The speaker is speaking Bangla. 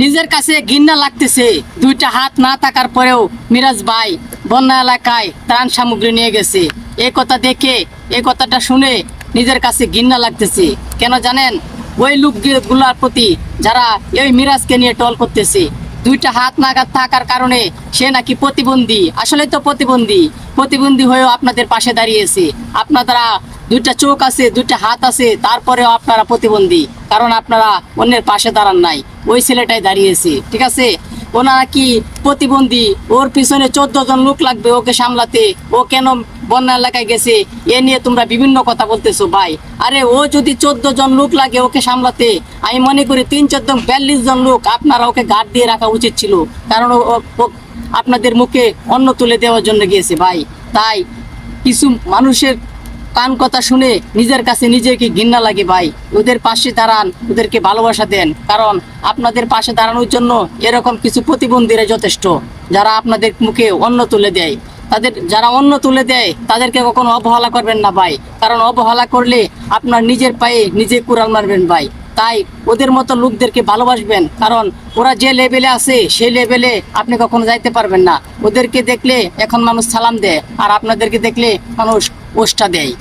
নিজের কাছে ঘৃণা লাগতেছে। দুইটা হাত না থাকার পরেও মিরাজ ভাই বন্যা এলাকায় ত্রাণ সামগ্রী নিয়ে গেছে। এই কথা দেখে এই কথাটা শুনে নিজের কাছে ঘৃণা লাগতেছে। কেন জানেন? ওই লোকগুলার প্রতি যারা এই মিরাজকে নিয়ে টল করতেছে, দুইটা হাত নাগাদ থাকার কারণে সে নাকি প্রতিবন্ধী। আসলে তো প্রতিবন্ধী। প্রতিবন্ধী হয়েও আপনাদের পাশে দাঁড়িয়েছে। আপনারা দুইটা চোখ আছে, দুইটা হাত আছে, তারপরেও আপনারা প্রতিবন্ধী। কারণ আপনারা অন্যের পাশে দাঁড়ান নাই। ওই ছেলেটাই দাঁড়িয়েছে, ঠিক আছে? ওনারা কি প্রতিবন্ধী? ওর পিছনে চোদ্দ জন লোক লাগবে ওকে সামলাতে। ও কেন বন্যা এলাকায় গেছে? এ নিয়ে তোমরা বিভিন্ন কথা বলতেছো, ভাই। আরে, ও যদি চোদ্দ জন লোক লাগে ওকে সামলাতে, আমি মনে করি তিন চোদ্দ বিয়াল্লিশ জন লোক আপনারা ওকে গার্ড দিয়ে রাখা উচিত ছিল। কারণ আপনাদের মুখে অন্ন তুলে দেওয়ার জন্য গিয়েছে, ভাই। তাই কিছু মানুষের কান কথা শুনে নিজের কাছে নিজেকে ঘৃণা লাগে ভাই। ওদের পাশে দাঁড়ান, ওদেরকে ভালোবাসা দেন। কারণ আপনাদের পাশে দাঁড়ানোর জন্য এরকম কিছু প্রতিবন্ধীরা যথেষ্ট, যারা আপনাদের মুখে অন্ন তুলে দেয়। তাদের, যারা অন্ন তুলে দেয়, তাদেরকে কখনো অবহেলা করবেন না ভাই। কারণ অবহেলা করলে আপনার নিজের পায়ে নিজে কুড়াল মারবেন ভাই। তাই ওদের মতো লোকদেরকে ভালোবাসবেন। কারণ ওরা যে লেভেলে আছে, সেই লেভেলে আপনি কখনো যাইতে পারবেন না। ওদেরকে দেখলে এখন মানুষ সালাম দেয়। আর আপনাদেরকে দেখলে মানুষ ওষ্ঠা দেয়।